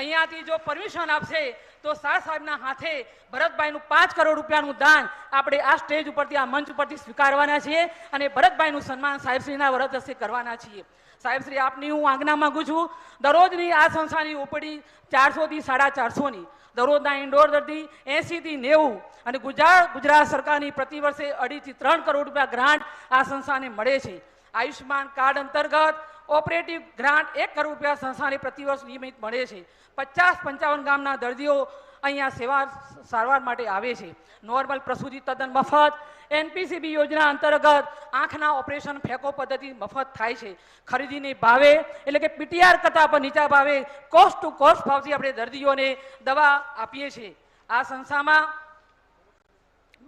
અહીંયાથી જો પરમિશન આપશે, તો શાહ સાહેબના હાથે ભરતભાઈનું પાંચ કરોડ રૂપિયાનું દાન આપણે આ સ્ટેજ ઉપરથી, આ મંચ ઉપરથી સ્વીકારવાના છીએ અને ભરતભાઈનું સન્માન સાહેબશ્રીના વરદ હસ્તે કરવાના છીએ. સાહેબશ્રી, આપની હું આજ્ઞા માગું છું, દરરોજની આ સંસ્થાની ઉપડી ચારસોથી સાડા ચારસોની, દરરોજના ઇન્ડોર દર્દી એંશીથી નેવું અને ગુજરાત ગુજરાત સરકારની પ્રતિ વર્ષે અઢીથી ત્રણ કરોડ રૂપિયા ગ્રાન્ટ આ સંસ્થાને મળે છે. આયુષ્યમાન કાર્ડ અંતર્ગત ઓપરેટિવ ગ્રાન્ટ એક કરોડ રૂપિયા સંસ્થાને પ્રતિવર્ષ નિયમિત મળે છે. પચાસ પંચાવન ગામના દર્દીઓ અહીંયા સેવા સારવાર માટે આવે છે. નોર્મલ પ્રસૂતિ તદ્દન મફત. એનપીસીબી યોજના અંતર્ગત આંખના ઓપરેશન ફેંકો પદ્ધતિ મફત થાય છે. ખરીદીની ભાવે એટલે કે પીટીઆર કરતાં પણ નીચા ભાવે. કોસ્ટ ટુ કોસ્ટ ભાવથી આપણે દર્દીઓને દવા આપીએ છીએ. આ સંસ્થામાં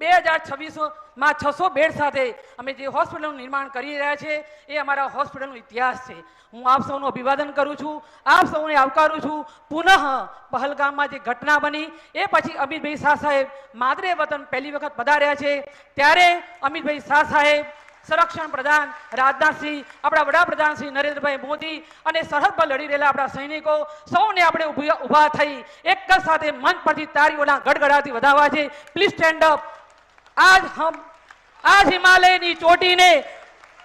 બે હજાર છવ્વીસમાં છસો બેડ સાથે અમે જે હોસ્પિટલનું નિર્માણ કરી રહ્યા છે, એ અમારા હોસ્પિટલનો ઇતિહાસ છે. હું આપ સૌનું અભિવાદન કરું છું, આપ સૌને આવકારું છું. પુનઃ પહલગામમાં જે ઘટના બની, એ પછી અમિતભાઈ શાહ સાહેબ માદરે વતન પહેલી વખત પધાર્યા છે. ત્યારે અમિતભાઈ શાહ સાહેબ, સંરક્ષણ પ્રધાન રાજનાથસિંહ આપણા વડાપ્રધાન શ્રી નરેન્દ્રભાઈ મોદી અને સરહદ પર લડી રહેલા આપણા સૈનિકો, સૌને આપણે ઊભી- થઈ એક જ સાથે મન પરથી તારીઓના ગડગડાથી વધાવવા છે. પ્લીઝ સ્ટેન્ડ અપ आज हम आज हिमालय की चोटी ने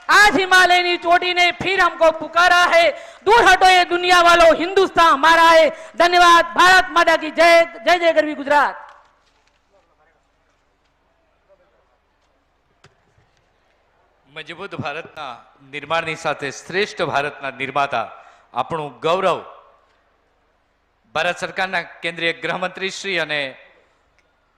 आज हिमालय की चोटी ने फिर हमको पुकारा है दूर हटो ये दुनिया वालों हिंदुस्तान हमारा है धन्यवाद भारत माता की जय जय जय गरवी गुजरात મજબૂત ભારતના નિર્માણની સાથે શ્રેષ્ઠ ભારતના નિર્માતા આપણું ગૌરવ ભારત સરકારના કેન્દ્રીય ગૃહમંત્રી શ્રી અને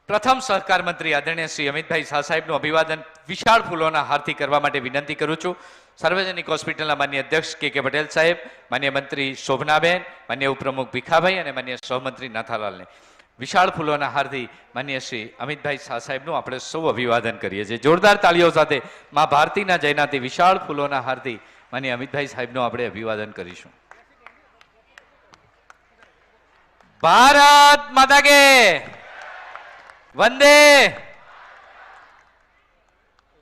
પ્રથમ સહકાર મંત્રી આદરણીય શ્રી અમિતભાઈ શાહ સાહેબનું અભિવાદન વિશાળ ફૂલોના હારથી કરવા માટે વિનંતી કરું છું. સાર્વજનિક હોસ્પિટલના માન્ય અધ્યક્ષ કે કે પટેલ સાહેબ, માન્ય મંત્રી શોભનાબેન, માન્ય ઉપપ્રમુખ ભીખાભાઈ અને માન્ય સહમંત્રી નાથાલાલને. વિશાળ ફૂલોના હારથી માન્ય શ્રી અમિતભાઈ શાહ સાહેબનું આપણે સૌ અભિવાદન કરીએ છીએ. જોરદાર તાળીઓ સાથે મા ભારતીના જયનાથી વિશાળ ફૂલોના હારથી માન્ય અમિતભાઈ સાહેબનું આપણે અભિવાદન કરીશું. ભારત માતા કે વંદે.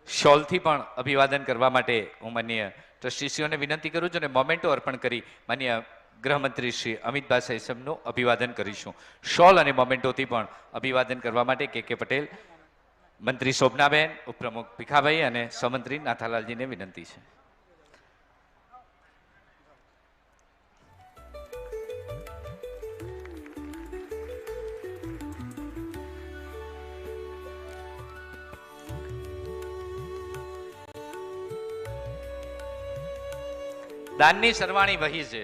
શોલથી પણ અભિવાદન કરવા માટે હું માન્ય ટ્રસ્ટીશ્રીઓને વિનંતી કરું છું અને મોમેન્ટો અર્પણ કરી માન્ય ગૃહમંત્રી શ્રી અમિતભાઈ સૈસમનું અભિવાદન કરીશું. શોલ અને મોમેન્ટોથી પણ અભિવાદન કરવા માટે કે કે પટેલ, મંત્રી શોભનાબેન, ઉપપ્રમુખ ભીખાભાઈ અને સહમંત્રી નાથાલાલજીને વિનંતી છે. દાનની સરવાણી વહી છે.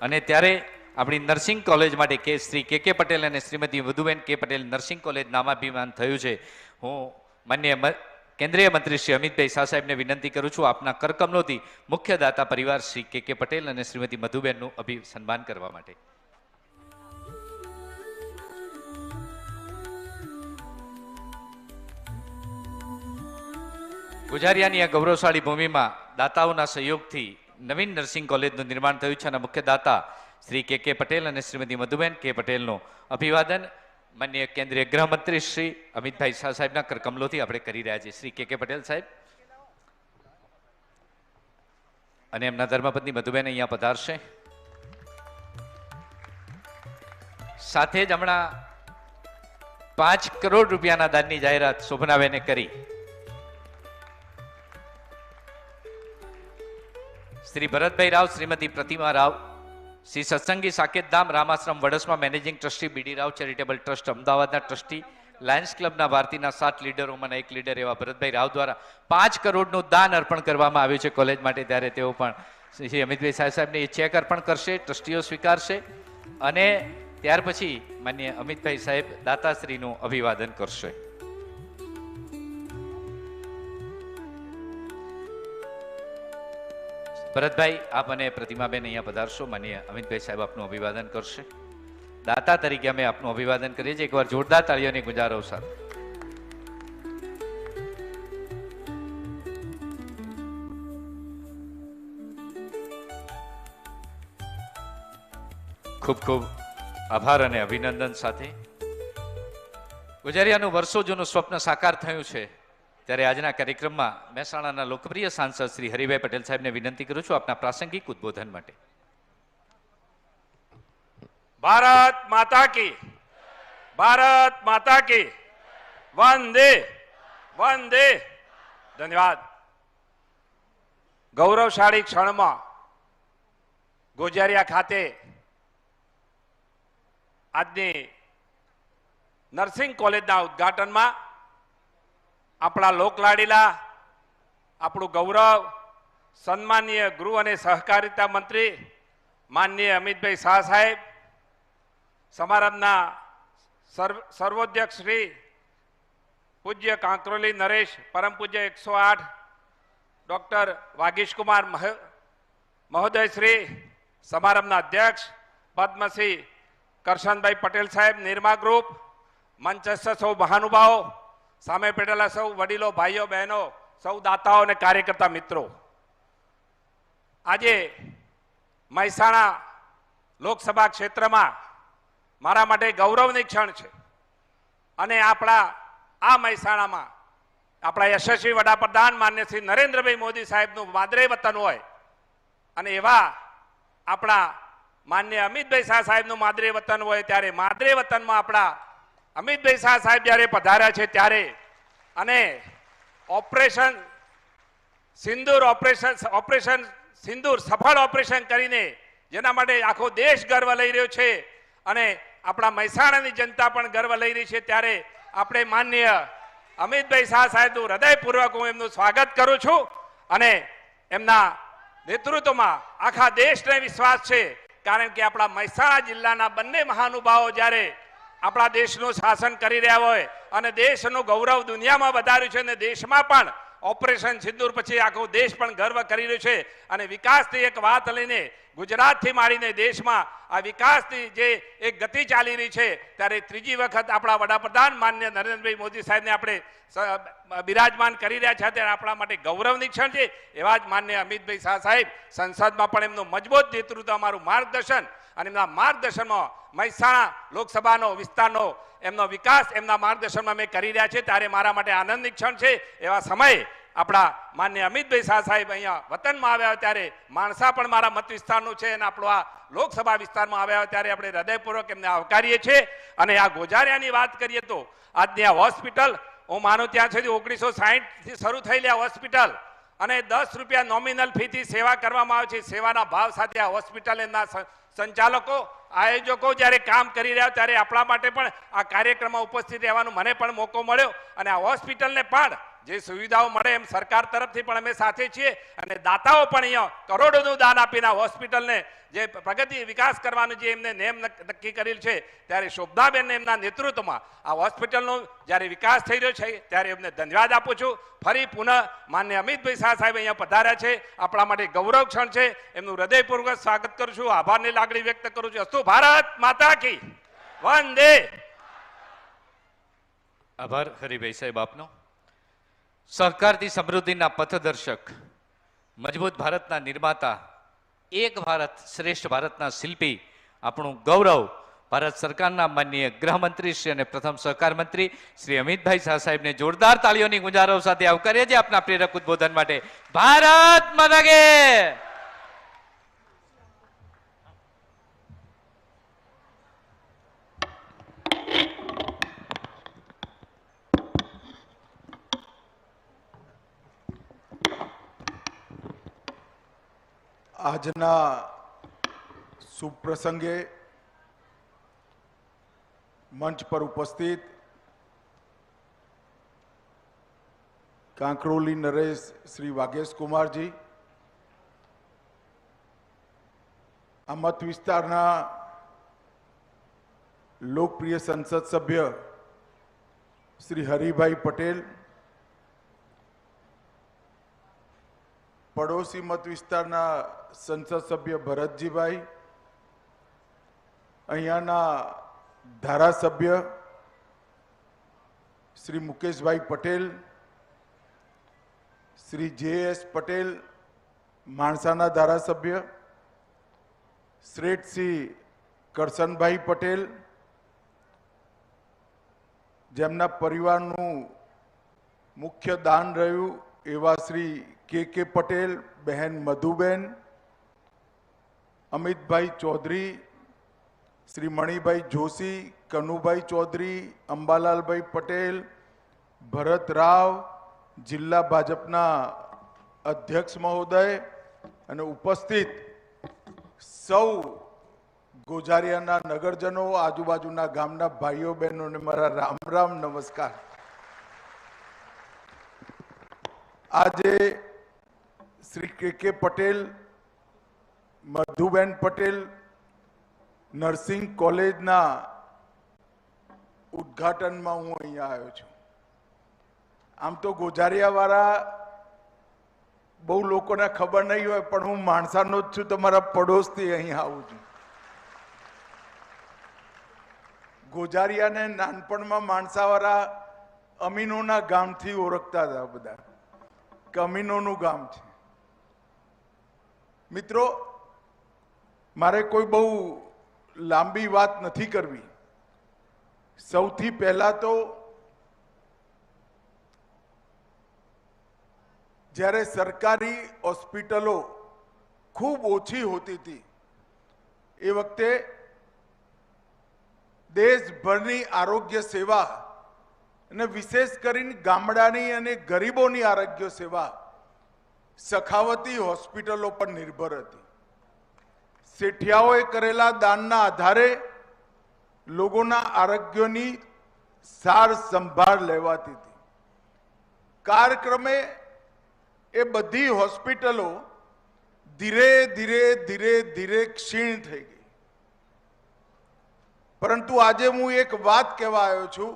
અને ત્યારે આપણી નર્સિંગ કોલેજ માટે કે શ્રી કે કે પટેલ અને શ્રીમતી વધુબેન કે પટેલ નર્સિંગ કોલેજ નામાભિમાન થયું છે. હું માન્ય કેન્દ્રીય મંત્રી શ્રી અમિતભાઈ શાહ સાહેબને વિનંતી કરું છું આપના કરકમલોથી મુખ્ય દાતા પરિવાર શ્રી કે કે પટેલ અને શ્રીમતી મધુબેનનું અભિ સન્માન કરવા માટે. ગુજારિયાની આ ગૌરવશાળી ભૂમિમાં દાતાઓના સહયોગથી નવીન નર્સિંગ કોલેજનું નિર્માણ થયું છે અને મુખ્ય દાતા શ્રી કે કે પટેલ અને શ્રીમતી મધુબેન કે પટેલનું અભિવાદન માન્ય કેન્દ્રીય ગૃહમંત્રી શ્રી અમિતભાઈ શાહ સાહેબના કરકમલોથી આપણે કરી રહ્યા છીએ. શ્રી કે કે પટેલ સાહેબ. અને એમના ધર્મપત્ની મધુબેન અહીંયા પધારશે. સાથે જ હમણાં પાંચ કરોડ રૂપિયાના દાનની જાહેરાત શોભનાબેને કરી. શ્રી ભરતભાઈ રાવ, શ્રીમતી પ્રતિમા Rao, Shri Satsangi Saketdham Ramashram વડસમાં managing trustee, B D Rao charitable trust, અમદાવાદના ટ્રસ્ટી, લાયન્સ ક્લબના ભારતીના સાત લીડરોમાંના એક લીડર એવા ભરતભાઈ રાવ દ્વારા પાંચ કરોડનું દાન અર્પણ કરવામાં આવ્યું છે કોલેજ માટે. ત્યારે તેઓ પણ શ્રી અમિતભાઈ સાહેબ સાહેબને એ ચેક અર્પણ કરશે, ટ્રસ્ટીઓ સ્વીકારશે અને ત્યાર પછી માન્ય અમિતભાઈ સાહેબ દાતાશ્રીનું અભિવાદન કરશે. ભરતભાઈ, આપ અને પ્રતિમાબેન અહીંયા પધારશો. માન્ય અમિતભાઈ સાહેબ આપનું અભિવાદન કરશે. દાતા તરીકે અમે આપનું અભિવાદન કરીએ છીએ. એકવાર જોરદાર તાળીઓની ગુજારો સાથે ખૂબ ખૂબ આભાર અને અભિનંદન સાથે. ગુજારિયાનું વર્ષો જૂનું સ્વપ્ન સાકાર થયું છે. ત્યારે આજના કાર્યક્રમમાં મહેસાણાના લોકપ્રિય સાંસદ શ્રી હરિભાઈ પટેલ સાહેબને વિનંતી કરું છું આપના પ્રાસંગિક ઉદ્બોધન માટે. ભારત માતા કી. ભારત માતા કી. વંદે. વંદે. ધન્યવાદ. ગૌરવશાળી ક્ષણમાં ગોજારિયા ખાતે આજની નર્સિંગ કોલેજના ઉદ્ઘાટનમાં આપણા લોકલાડીલા, આપણું ગૌરવ, સન્માનીય ગૃહ અને સહકારિતા મંત્રી માનનીય અમિતભાઈ શાહ સાહેબ, સમારંભના સર્વ, સર્વોધ્યક્ષ શ્રી પૂજ્ય કાંકરોલી નરેશ, પરમ પૂજ્ય એકસો આઠ, ડૉક્ટર વાગીશકુમાર મહ- મહોદય શ્રી, સમારંભના અધ્યક્ષ, પદ્મશ્રી કરશનભાઈ પટેલ સાહેબ, નિર્મા ગ્રુપ, મંચસ્થ સૌ મહાનુભાવો સામે પેટેલા સૌ વડીલો, ભાઈઓ, બહેનો, સૌ દાતાઓ અને કાર્યકર્તા મિત્રો. આજે મહેસાણા લોકસભા ક્ષેત્રમાં મારા માટે ગૌરવની ક્ષણ છે. અને આપણા, આ મહેસાણામાં આપણા યશસ્વી વડાપ્રધાન માન્ય શ્રી નરેન્દ્રભાઈ મોદી સાહેબનું વાદરે વતન હોય અને એવા આપણા માન્ય અમિતભાઈ શાહ સાહેબનું માદરે વતન હોય, ત્યારે માદરે વતનમાં આપણા અમિતભાઈ શાહ સાહેબ જ્યારે પધાર્યા છે ત્યારે અને ઓપરેશન સિંદૂર ઓપરેશન ઓપરેશન સિંદૂર, સફળ ઓપરેશન કરીને જેના માટે આખો દેશ ગર્વ લઈ રહ્યો છે અને આપણા મહેસાણાની જનતા પણ ગર્વ લઈ રહી છે, ત્યારે આપણે માન્ય અમિતભાઈ શાહ સાહેબનું હૃદયપૂર્વક હું એમનું સ્વાગત કરું છું અને એમના નેતૃત્વમાં આખા દેશને વિશ્વાસ છે, કારણ કે આપણા મહેસાણા જિલ્લાના બંને મહાનુભાવો જ્યારે આપણા દેશનું શાસન કરી રહ્યા હોય અને દેશનું ગૌરવ દુનિયામાં વધાર્યું છે અને દેશમાં પણ ઓપરેશન સિંદૂર પછી આખો દેશ પણ ગર્વ કરી રહ્યો છે. અને વિકાસની એક વાત લઈને ગુજરાતથી માંડીને દેશમાં આ વિકાસની જે એક ગતિ ચાલી રહી છે, ત્યારે ત્રીજી વખત આપણા વડાપ્રધાન માન્ય નરેન્દ્રભાઈ મોદી સાહેબને આપણે બિરાજમાન કરી રહ્યા છે. ત્યારે આપણા માટે ગૌરવની ક્ષણ છે. એવા જ માન્ય અમિતભાઈ શાહ સાહેબ સંસદમાં પણ એમનું મજબૂત નેતૃત્વ, અમારું માર્ગદર્શન અને એમના માર્ગદર્શનમાં મહેસાણા લોકસભાનો વિસ્તારનો એમનો વિકાસ એમના માર્ગદર્શનમાં અમે કરી રહ્યા છે ત્યારે મારા માટે આનંદની ક્ષણ છે. એવા સમયે આપણા માન્ય અમિતભાઈ શાહ સાહેબ અહીંયા વતનમાં આવ્યા ત્યારે માણસા પણ મારા મત વિસ્તારનું છે અને આપણો આ લોકસભા વિસ્તારમાં આવ્યા ત્યારે આપણે હૃદયપૂર્વક એમને આવકારીએ છીએ. અને આ ગોજારિયાની વાત કરીએ તો આજની આ હોસ્પિટલ, હું માનું ત્યાં સુધી ઓગણીસો સાહીઠથી શરૂ થયેલી આ હોસ્પિટલ અને દસ રૂપિયા નોમિનલ ફીથી સેવા કરવામાં આવે છે. સેવાના ભાવ સાથે આ હોસ્પિટલ એમના સ- સંચાલકો, આયોજકો જ્યારે કામ કરી રહ્યા ત્યારે આપણા માટે પણ આ કાર્યક્રમમાં ઉપસ્થિત રહેવાનો મને પણ મોકો મળ્યો. અને આ હોસ્પિટલને પણ જે સુવિધાઓ મળે એમ સરકાર તરફથી પણ અમે સાથે છીએ અને દાતાઓ પણ અહીંયા કરોડોનું દાન આપીને હોસ્પિટલને જે પ્રગતિ વિકાસ કરવાનું જે એમને નેમ નક્કી કરેલ છે, ત્યારે શોભનાબેન એમના નેતૃત્વમાં આ હોસ્પિટલનો જ્યારે વિકાસ થઈ રહ્યો છે, ત્યારે એમને ધન્યવાદ આપું છું. ફરી પુનઃ માન્ય અમિતભાઈ શાહ સાહેબ અહીંયા પધાર્યા છે. આપણા માટે ગૌરવ ક્ષણ છે. એમનું હૃદયપૂર્વક સ્વાગત કરું છું. આભારની લાગણી વ્યક્ત કરું છું. અસ્તુ ભારત માતા કી. વંદે. આભાર હરિભાઈ સાહેબ આપનો. સહકારથી સમૃદ્ધિના પથદર્શક, મજબૂત ભારતના નિર્માતા, એક ભારત શ્રેષ્ઠ ભારતના શિલ્પી, આપણું ગૌરવ ભારત સરકારના માનનીય ગૃહમંત્રી શ્રી અને પ્રથમ સહકાર મંત્રી શ્રી અમિતભાઈ શાહ સાહેબને જોરદાર તાળીઓની ગુંજારો સાથે આવકારીએ છીએ આપના પ્રેરક ઉદબોધન માટે. ભારત માતા આજના શુભ પ્રસંગે મંચ પર ઉપસ્થિત કાંકરોલી નરેશ શ્રી વાઘેશ કુમારજી, આ મત વિસ્તારના લોકપ્રિય સંસદ સભ્ય શ્રી હરિભાઈ પટેલ, પડોશી મત વિસ્તારના સંસદ સભ્ય ભરતજીભાઈ, અહીંયાના ધારાસભ્ય શ્રી મુકેશભાઈ પટેલ, શ્રી જે એસ પટેલ, માણસાના ધારાસભ્ય, શ્રેઠ શ્રી કરશનભાઈ પટેલ, જેમના પરિવારનું મુખ્ય દાન રહ્યું એવા શ્રી કે કે પટેલ, બહેન મધુબેન અમિતભાઈ ચૌધરી શ્રી મણિભાઈ જોશી, કનુભાઈ ચૌધરી, અંબાલાલભાઈ પટેલ, ભરત રાવ, જિલ્લા ભાજપના અધ્યક્ષ મહોદય અને ઉપસ્થિત સૌ ગોજારિયાના નગરજનો, આજુબાજુના ગામના ભાઈઓ, બહેનોને મારા રામ રામ નમસ્કાર. આજે શ્રી કે કે પટેલ મધુબેન પટેલ નર્સિંગ કોલેજના ઉદ્ઘાટનમાં હું અહીંયા આવ્યો છું. આમ તો ગોજારિયાવાળા બહુ લોકોને ખબર નહીં હોય, પણ હું માણસાનો જ છું તમારા પડોશથી અહીં આવું છું. ગોજારિયાને નાનપણમાં માણસાવાળા અમીનોના ગામથી ઓળખતા હતા બધા. કે અમીનોનું ગામ છે. મિત્રો મારે કોઈ બહુ લાંબી વાત નથી કરવી. સૌથી પહેલા તો જ્યારે સરકારી હોસ્પિટલો ખૂબ ઓછી હોતી હતી, એ વખતે દેશભરની આરોગ્ય સેવા અને વિશેષ કરીને ગામડાની અને ગરીબોની આરોગ્ય સેવા સખાવતી હોસ્પિટલો પર નિર્ભર હતી. શેઠિયાઓએ કરેલા દાનના આધારે લોકોના આરોગ્યની સાર સંભાળ લેવાતી હતી. કાર્યક્રમે એ બધી હોસ્પિટલો ધીરે ધીરે ધીરે ધીરે ક્ષીણ થઈ ગઈ. પરંતુ આજે હું એક વાત કહેવા આવ્યો છું.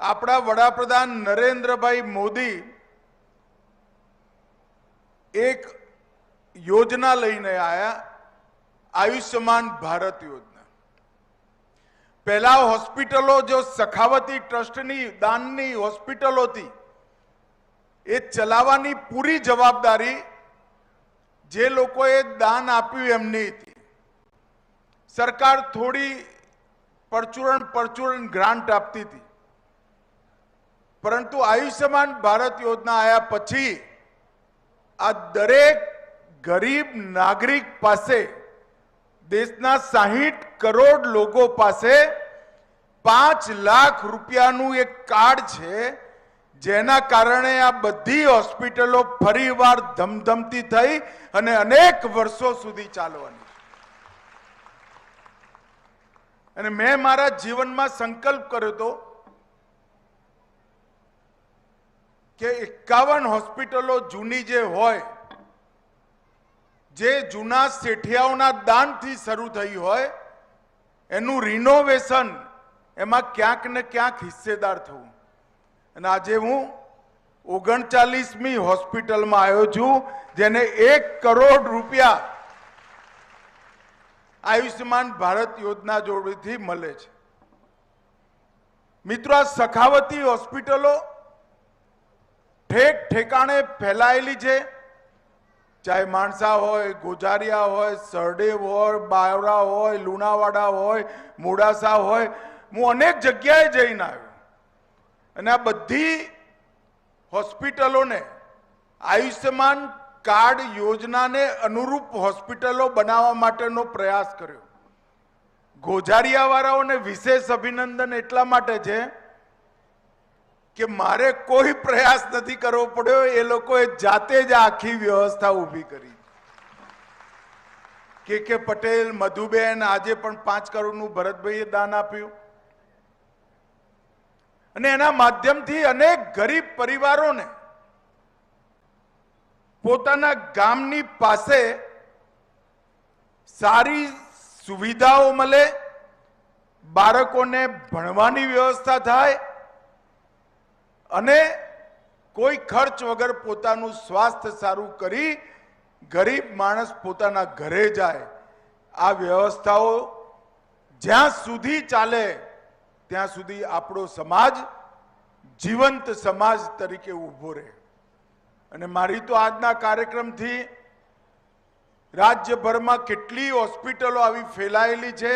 આપણા વડાપ્રધાન નરેન્દ્રભાઈ મોદી એક યોજના લઈને આયા આયુષ્યમાન ભારત યોજના. પહેલા હોસ્પિટલો જો સખાવતી ટ્રસ્ટની, દાનની હોસ્પિટલો હતી એ ચલાવવાની પૂરી જવાબદારી જે લોકોએ દાન આપ્યું એમની હતી. સરકાર થોડી પરચુરણ પરચુરણ ગ્રાન્ટ આપતી હતી. પરંતુ આયુષ્યમાન ભારત યોજના આવ્યા પછી આ દરેક ગરીબ નાગરિક પાસે, દેશના સાહીઠ કરોડ લોકો પાસે પાંચ લાખ રૂપિયાનું એક કાર્ડ છે, જેના કારણે આ બધી હોસ્પિટલો ફરીવાર ધમધમતી થઈ અને અનેક વર્ષો સુધી ચાલવાની. અને મેં મારા જીવનમાં સંકલ્પ કર્યો હતો કે એકાવન હોસ્પિટલો જૂની જે હોય જે જૂના શેઠિયાઓના દાનથી શરૂ થઈ હોય, એનું રિનોવેશન એમાં ક્યાંક ને ક્યાંક હિસ્સેદાર થવું. અને આજે હું ઓગણચાલીસમી હોસ્પિટલમાં આવ્યો છું, જેને એક કરોડ રૂપિયા આયુષ્યમાન ભારત યોજના જોડેથી મળે છે. મિત્રો, આ સખાવતી હોસ્પિટલો ઠેક ઠેકાણે ફેલાયેલી છે. ચાહે માણસા હોય, ગોજારિયા હોય, સરડેવ હોય, બાવરા હોય, લુણાવાડા હોય, મોડાસા હોય, હું અનેક જગ્યાએ જઈને આવ્યો. અને આ બધી હોસ્પિટલોને, આયુષ્યમાન કાર્ડ યોજનાને અનુરૂપ હોસ્પિટલો બનાવવા માટેનો પ્રયાસ કર્યો. ગોજારિયાવાળાઓને વિશેષ અભિનંદન એટલા માટે છે કે મારે કોઈ પ્રયાસ નથી કરવો પડ્યો, એ લોકોએ જાતે જ આખી વ્યવસ્થા ઊભી કરી. કે કે પટેલ, મધુબેન આજે પણ પાંચ કરોડનું ભરતભાઈએ દાન આપ્યું. અને એના માધ્યમથી અનેક ગરીબ પરિવારોને પોતાના ગામની પાસે સારી સુવિધાઓ મળે, બાળકોને ભણવાની વ્યવસ્થા થાય અને કોઈ ખર્ચ વગર પોતાનું સ્વાસ્થ્ય સારું કરી ગરીબ માણસ પોતાના ઘરે જાય, આ વ્યવસ્થાઓ જ્યાં સુધી ચાલે, ત્યાં સુધી આપણો સમાજ જીવંત સમાજ તરીકે ઊભો રહે. અને મારી તો આજના કાર્યક્રમથી રાજ્યભરમાં કેટલી હોસ્પિટલો આવી ફેલાયેલી છે.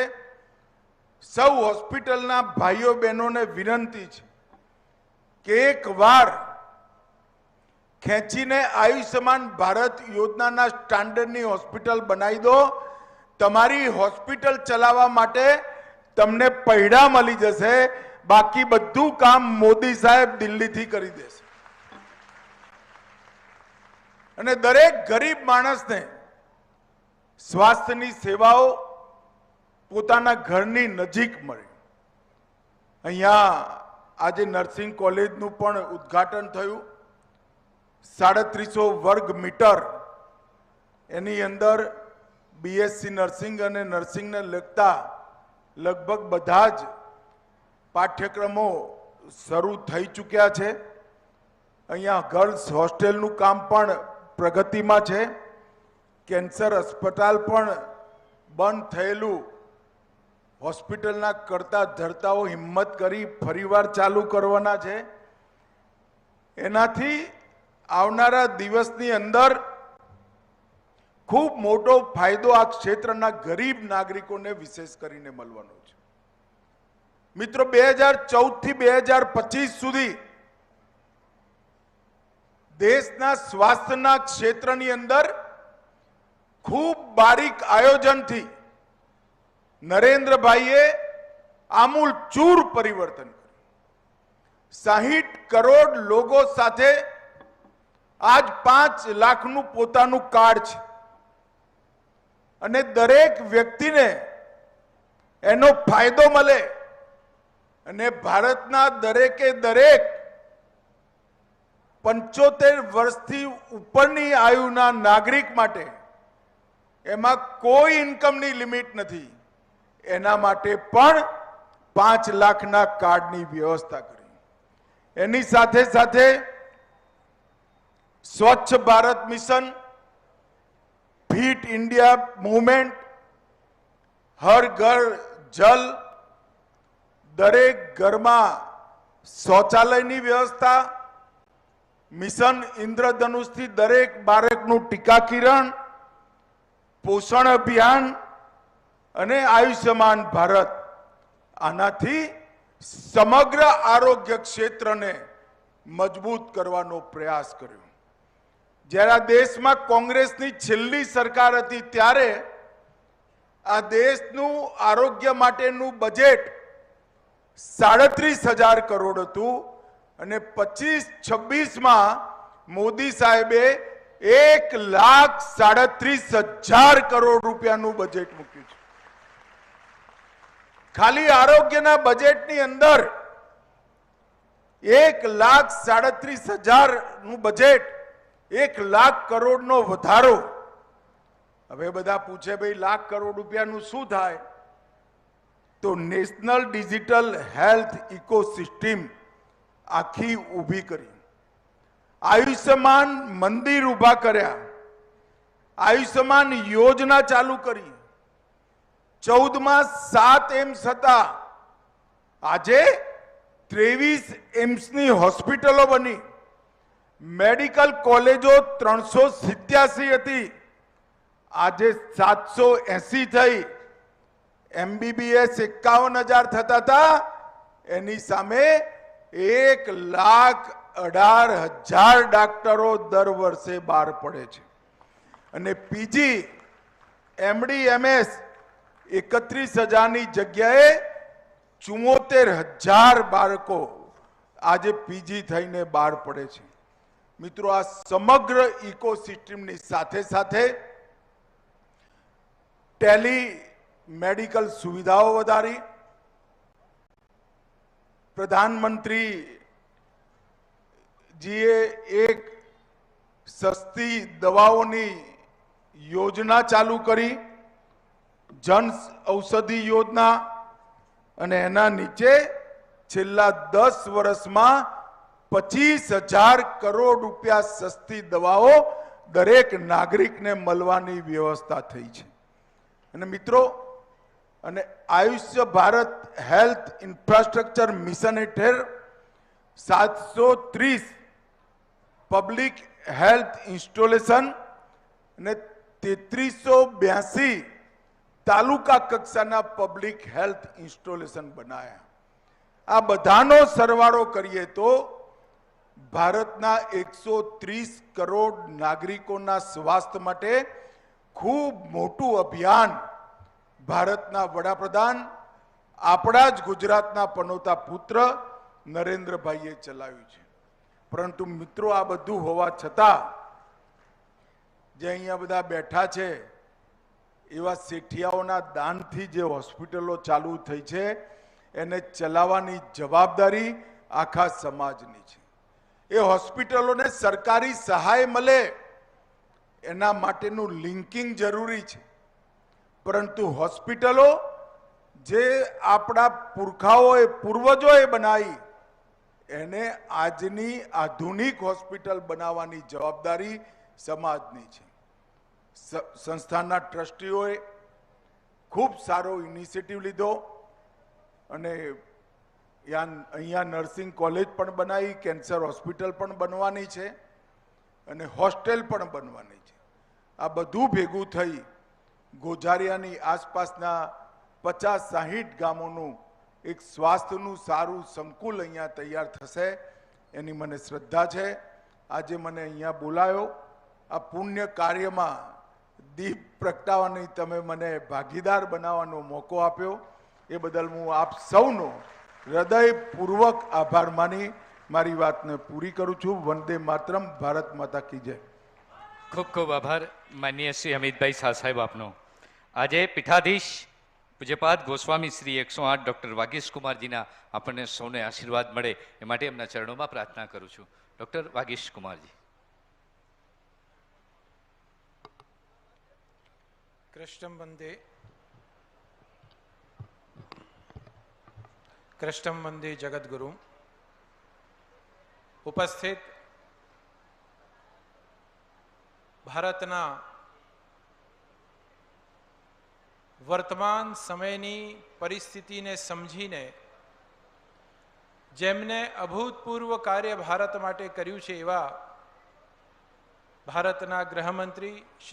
સૌ હોસ્પિટલના ભાઈઓ બહેનોને વિનંતી છે. કે એક વાર ખેંચીને આયુષ્યમાન ભારત યોજનાના સ્ટાન્ડર્ડની હોસ્પિટલ બનાવી દો. તમારી હોસ્પિટલ ચલાવવા માટે તમને પૈડા મળી જશે. બાકી બધું કામ મોદી સાહેબ દિલ્હીથી કરી દેશે. અને દરેક ગરીબ માણસને સ્વાસ્થ્યની સેવાઓ પોતાના ઘરની નજીક મળે. અહીંયા આજે નર્સિંગ કોલેજનું પણ ઉદ્ઘાટન થયું. સાડત્રીસો વર્ગ મીટર એની અંદર બીએસસી નર્સિંગ અને નર્સિંગને લગતા લગભગ બધા જ પાઠ્યક્રમો શરૂ થઈ ચૂક્યા છે. અહીંયા ગર્લ્સ હોસ્ટેલનું કામ પણ પ્રગતિમાં છે. કેન્સર અસ્પતાલ પણ બંધ થયેલું હોસ્પિટલના કરતા ધરતાઓ હિંમત કરી ફરીવાર ચાલુ કરવાના છે. એનાથી આવનારા દિવસની અંદર ખૂબ મોટો ફાયદો આ ક્ષેત્રના ગરીબ નાગરિકોને વિશેષ કરીને મળવાનો છે. મિત્રો, બે હજાર ચૌદથી બે હજાર પચીસ સુધી દેશના સ્વાસ્થ્યના ક્ષેત્રની અંદર ખૂબ બારીક આયોજનથી નરેન્દ્રભાઈએ આમૂલ ચૂર પરિવર્તન કર્યું. સાહીઠ કરોડ લોકો સાથે આજ પાંચ લાખનું પોતાનું કાર્ડ છે. અને દરેક વ્યક્તિને એનો ફાયદો મળે અને ભારતના દરેકે દરેક પંચોતેર વર્ષથી ઉપરની આયુના નાગરિક માટે એમાં કોઈ ઇન્કમની લિમિટ નથી. એના માટે પણ પાંચ લાખના કાર્ડની વ્યવસ્થા કરી. એની સાથે સાથે Swachh Bharat mission, fit India movement, Har Ghar Jal, દરેક ઘરમાં શૌચાલયની વ્યવસ્થા, મિશન ઇન્દ્રધનુષથી દરેક બાળકનું ટીકાકિરણ, પોષણ અભિયાન અને આયુષ્યમાન ભારત. આનાથી સમગ્ર આરોગ્ય ક્ષેત્રને મજબૂત કરવાનો પ્રયાસ કર્યો. જ્યારે દેશમાં કોંગ્રેસની છેલ્લી સરકાર હતી ત્યારે આ દેશનું આરોગ્ય માટેનું બજેટ સાડત્રીસ હજાર કરોડ હતું અને પચીસ છવ્વીસમાં મોદી સાહેબે એક લાખ સાડત્રીસ હજાર કરોડ રૂપિયાનું બજેટ મૂક્યું. ખાલી આરોગ્યના બજેટની અંદર એક લાખ સાડત્રીસ હજારનું બજેટ એક લાખ કરોડનો વધારો. હવે બધા પૂછે ભાઈ, લાખ કરોડ રૂપિયાનું શું થાય? તો નેશનલ ડિજિટલ હેલ્થ ઇકોસિસ્ટમ આખી ઊભી કરી. આયુષ્યમાન મંદિર ઊભા કર્યા. આયુષ્યમાન યોજના ચાલુ કરી. ચૌદમાં સાત એમ્સ હતા આજે ત્રેવીસ એમ્સની હોસ્પિટલો બની. મેડિકલ કોલેજો ત્રણસો સિત્યાસી હતી. આજે સાતસો એસી થઈ. એમબીબીએસ એકાવન હજાર થતા હતા. એની સામે એક લાખ અઢાર હજાર ડાક્ટરો દર વર્ષે બહાર પડે છે. અને પીજી એમડી એમએસ એકત્રીસ હજારની જગ્યાએ ચુમ્મોતેર હજાર બાળકો આજે પીજી થઈને બહાર પડે છે. મિત્રો, આ સમગ્ર ઇકોસિસ્ટમની સાથે સાથે ટેલી મેડિકલ સુવિધાઓ વધારી, પ્રધાનમંત્રી જીએ એક સસ્તી દવાઓની યોજના ચાલુ કરી જન ઔષધિ યોજના અને એના નીચે છેલ્લા દસ વર્ષમાં પચીસ હજાર કરોડ રૂપિયા સસ્તી દવાઓ દરેક નાગરિકને મળવાની વ્યવસ્થા થઈ છે. અને મિત્રો, અને આયુષ્ય ભારત હેલ્થ ઇન્ફ્રાસ્ટ્રક્ચર મિશન હેઠળ સાતસો ત્રીસ પબ્લિક હેલ્થ ઇન્સ્ટોલેશન અને તેત્રીસો બ્યાસી તાલુકા કક્ષાના પબ્લિક હેલ્થ ઇન્સ્ટોલેશન બનાયા. આ બધાનો સરવાળો કરીએ તો ભારતના એકસો ત્રીસ કરોડ નાગરિકોના સ્વાસ્થ્ય માટે ખૂબ મોટું અભિયાન ભારતના વડાપ્રધાન, આપણા જ ગુજરાતના પનોતા પુત્ર નરેન્દ્રભાઈએ ચલાવ્યું છે. પરંતુ મિત્રો આ બધું હોવા છતાં જે અહીંયા બધા બેઠા છે એવા શેઠિયાઓના દાનથી જે હોસ્પિટલો ચાલુ થઈ છે, એને ચલાવવાની જવાબદારી આખા સમાજની છે. એ હોસ્પિટલોને સરકારી સહાય મળે, એના માટેનું લિંકિંગ જરૂરી છે. પરંતુ હોસ્પિટલો જે આપણા પુરખાઓએ, પૂર્વજોએ બનાવી, એને આજની આધુનિક હોસ્પિટલ બનાવવાની જવાબદારી સમાજની છે. સંસ્થાના ટ્રસ્ટીઓએ ખૂબ સારો ઇનિશિયેટિવ લીધો અને અહીંયા નર્સિંગ કોલેજ પણ બનાવી, કેન્સર હોસ્પિટલ પણ બનવાની છે અને હોસ્ટેલ પણ બનવાની છે. આ બધું ભેગું થઈ ગોઝારિયાની આસપાસના પચાસ સાહીઠ ગામોનું એક સ્વાસ્થ્યનું સારું સંકુલ અહીંયા તૈયાર થશે એની મને શ્રદ્ધા છે. આજે મને અહીંયા બોલાયો. આ પુણ્ય કાર્યમાં દીપ પ્રગટાવવાની તમે મને ભાગીદાર બનાવવાનો મોકો આપ્યો. એ બદલ હું આપ સૌનો હૃદયપૂર્વક આભાર માની મારી વાતને પૂરી કરું છું. વંદે માતરમ, ભારત માતા કી જય. ખૂબ ખૂબ આભાર. માનનીય શ્રી અમિતભાઈ શાહ સાહેબ આપનો. આજે પીઠાધીશ પૂજ્યપાદ ગોસ્વામી શ્રી એકસો આઠ ડૉક્ટર વાગીશ કુમારજીના આપણને સૌને આશીર્વાદ મળે એ માટે એમના ચરણોમાં પ્રાર્થના કરું છું. ડૉક્ટર વાગીશ કુમારજી. कृष्णं वन्दे कृष्णं वन्दे जगद्गुरुं ઉપસ્થિત ભારતના વર્તમાન સમયની પરિસ્થિતિને સમજીને જેમને અભૂતપૂર્વ કાર્ય ભારત માટે કર્યું છે એવા ભારતના ગૃહમંત્રી શ્રી